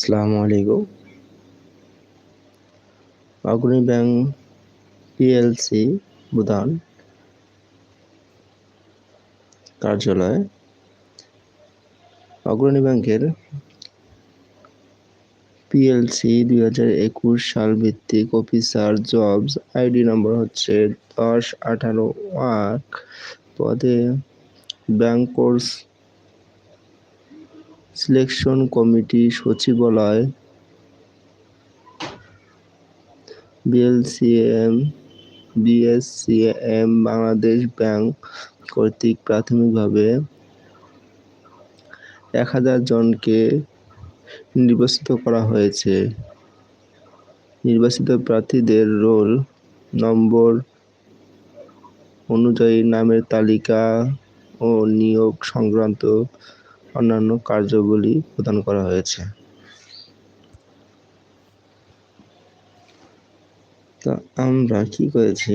আসসালামু আলাইকুম। অগ্রণী ব্যাংক পিএলসি বুদান কার্যালয়। অগ্রণী ব্যাংকের পিএলসি দুই হাজার একুশ সাল ভিত্তিক অফিসার জবস আইডি নম্বর হচ্ছে দশ আঠারো ওয়াক পদে ব্যাংক কোর্স সিলেকশন কমিটি সচিবালয় বিএলসিএম বিএসসিএম বাংলাদেশ ব্যাংক কর্তৃক প্রাথমিকভাবে এক হাজার জনকে নির্বাচিত করা হয়েছে। নির্বাচিত প্রার্থীদের রোল নম্বর অনুযায়ী নামের তালিকা ও নিয়োগ সংক্রান্ত অন্যান্য কার্যাবলী প্রদান করা হয়েছে। তা আমরা কি করেছি?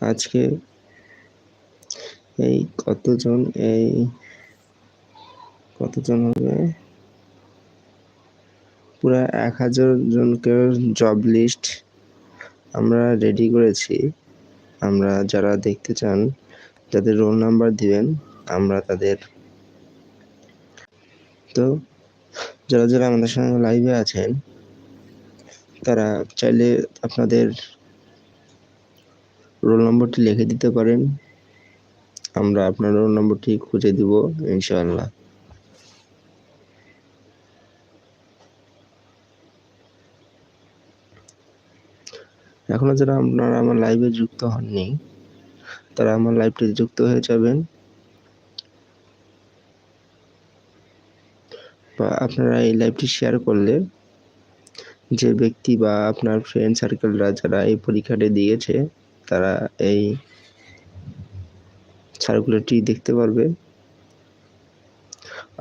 আজকে এই কতজন এই কতজন হবে? পুরা এক হাজার জনকে জব লিস্ট আমরা রেডি করেছি। আমরা যারা দেখতে চান, যাদের রোল নাম্বার দিবেন আমরা তাদের তো যারা যারা আমাদের সঙ্গে লাইভে আছেন, তারা চাইলে আপনাদের রোল নম্বরটি লিখে দিতে পারেন। আমরা আপনার রোল নম্বরটি খুঁজে দিব, ইনশাআল্লাহ। এখনও যারা আপনারা আমার লাইভে যুক্ত হননি, তারা আমার লাইভটি যুক্ত হয়ে যাবেন। আপনারা এই লাইভটি শেয়ার করলে যে ব্যক্তি বা আপনার ফ্রেন্ড সার্কেলরা যারা এই পরীক্ষাটি দিয়েছে, তারা এই সার্কুলারটি দেখতে পারবে।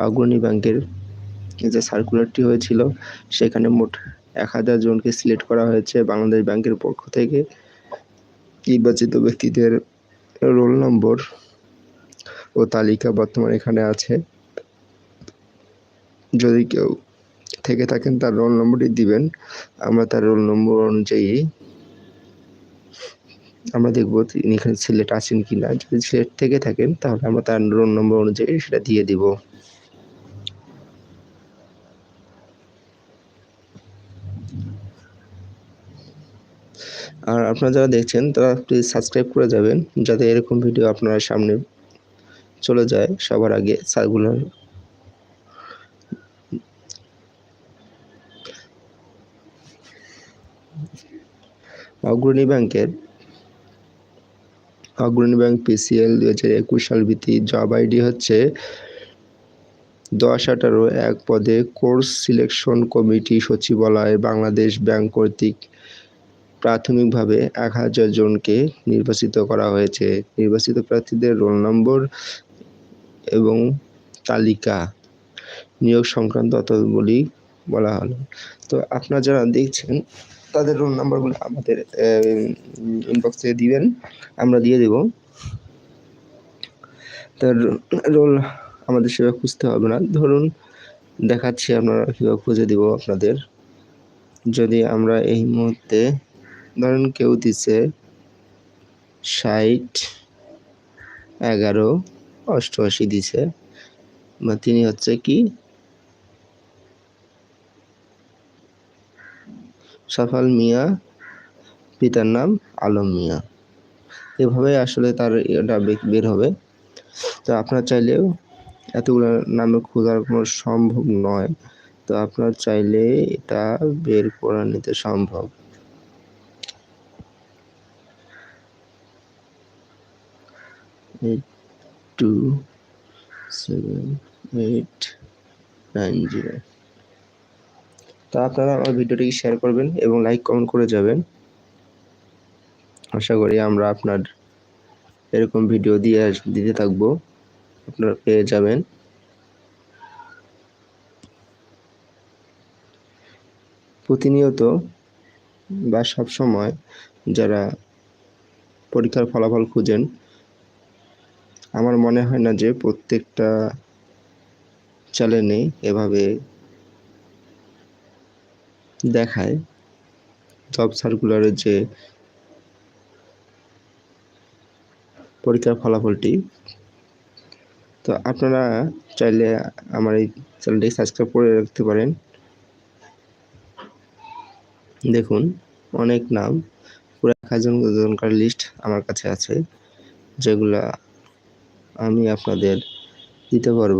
অগ্রণী ব্যাংকের যে সার্কুলারটি হয়েছিল, সেখানে মোট এক হাজার জনকে সিলেক্ট করা হয়েছে বাংলাদেশ ব্যাংকের পক্ষ থেকে। নির্বাচিত ব্যক্তিদের রোল নম্বর ও তালিকা বর্তমানে এখানে আছে। যদি কেউ থেকে থাকেন, তার রোল নম্বরটি দিবেন। আমরা তার রোল নম্বর অনুযায়ী আমরা দেখব তিনি এখানে সিলেক্ট আছেন কি না যদি সিলেক্ট থেকে থাকেন, তাহলে আমরা তার রোল নম্বর অনুযায়ী সেটা দিয়ে দিব। আর আপনারা যারা দেখছেন, তারা প্লিজ সাবস্ক্রাইব করে যাবেন, যাতে এরকম ভিডিও আপনার সামনে চলে যায়। সবার আগে সার্কুলার অগ্রণী ব্যাংকের অগ্রণী ব্যাংক পিসিএল দু হাজার একুশ সাল ভিত্তি জব আইডি হচ্ছে দশ আঠারো এক পদে কোর্স সিলেকশন কমিটি সচিবালয় বাংলাদেশ ব্যাংক কর্তৃক প্রাথমিকভাবে এক হাজার জনকে নির্বাচিত করা হয়েছে। নির্বাচিত প্রার্থীদের রোল নম্বর এবং তালিকা নিয়োগ সংক্রান্ত অতগুলি বলা হলো। তো আপনারা যারা দেখছেন তাদের রোল নাম্বারগুলো আমাদের ইনবক্সে দিবেন, আমরা দিয়ে দেব। তার রোল আমাদের সেভাবে খুঁজতে হবে না। ধরুন, দেখাচ্ছি আপনারা কীভাবে খুঁজে দিব আপনাদের। যদি আমরা এই মুহূর্তে, ধরুন কেউ দিছে ষাট, এগারো, অষ্টআশি দিছে, বা তিনি হচ্ছে কি সাফাল মিয়া, পিতার নাম আলম মিয়া। এভাবে আসলে তার এটা বের হবে। তো আপনার চাইলেও এতগুলো নামে খোঁজার কোনো সম্ভব নয়। তো আপনার চাইলে এটা বের করে নিতে সম্ভব। Eight two seven eight nine zero. তা আপনারা আমার ভিডিওটিকে শেয়ার করবেন এবং লাইক কমেন্ট করে যাবেন। আশা করি আমরা আপনার এরকম ভিডিও দিয়ে দিতে থাকব। আপনারা পেয়ে যাবেন। প্রতিনিয়ত বা সব সময় যারা পরীক্ষার ফলাফল খুঁজেন, আমার মনে হয় না যে প্রত্যেকটা চ্যানেলে এভাবে দেখায়। জব সার্কুলারের যে পরীক্ষার ফলাফলটি। তো আপনারা চাইলে আমার এই চ্যানেলটি সাবস্ক্রাইব করে রাখতে পারেন। দেখুন, অনেক নাম। পুরো এক হাজার লিস্ট আমার কাছে আছে, যেগুলা আমি আপনাদের দিতে পারব।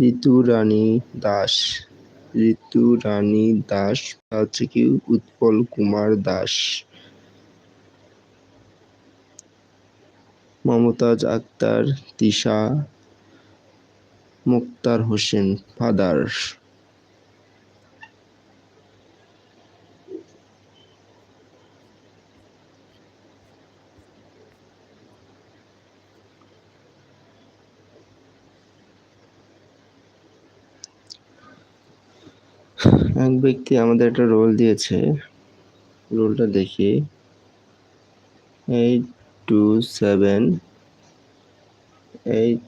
ঋতু রানী দাস। ঋতু রানী দাস হচ্ছে কি? উৎপল কুমার দাস। মমতাজ আক্তার, তিশা, মুক্তার হোসেন, ফাদার। এক ব্যক্তি আমাদের একটা রোল দিয়েছে। রোলটা দেখি। Eight two seven. Eight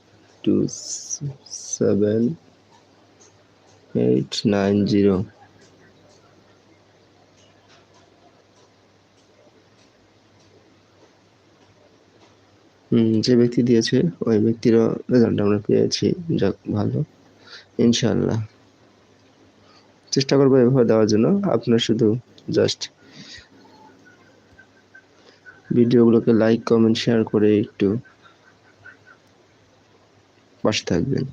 two seven. Eight nine zero. যে ব্যক্তি দিয়েছে, ওই ব্যক্তিরও রেজাল্ট আমরা পেয়েছি। যাক, ভালো। ইনশাল্লাহ চেষ্টা করব এভাবে দেওয়ার জন্য। আপনার শুধু জাস্ট ভিডিওগুলোকে লাইক কমেন্ট শেয়ার করে একটু পাশে থাকবেন।